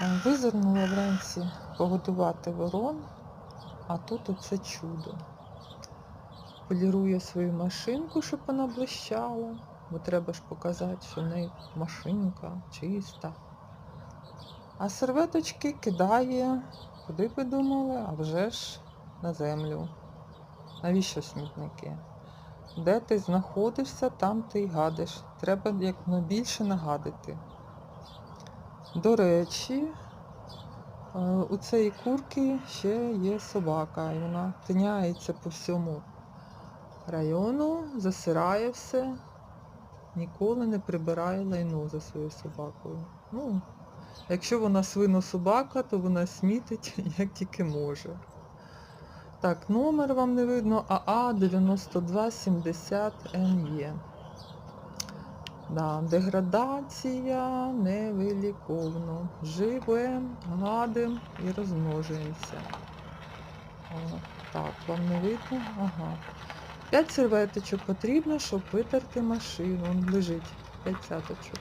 Визирнула вранці погодувати ворон, а тут оце чудо. Полірує свою машинку, щоб вона блищала, бо треба ж показати, що в неї машинка чиста. А серветочки кидає, куди ви думали, а вже ж на землю. Навіщо смітники? Де ти знаходишся, там ти й гадиш. Треба якнайбільше нагадити. До речі, е, у цієї курки ще є собака, і вона тиняється по всьому району, засирає все, ніколи не прибирає лайно за своєю собакою. Ну, якщо вона свинособака, то вона смітить як тільки може. Так, номер вам не видно, АА 9270НЄ. Да, деградація невиліковно. Живемо, гадимо і розмножуємося. Так, вам не видно? Ага. П'ять серветочок потрібно, щоб витерти машину. Лежить. П'ять цяточок.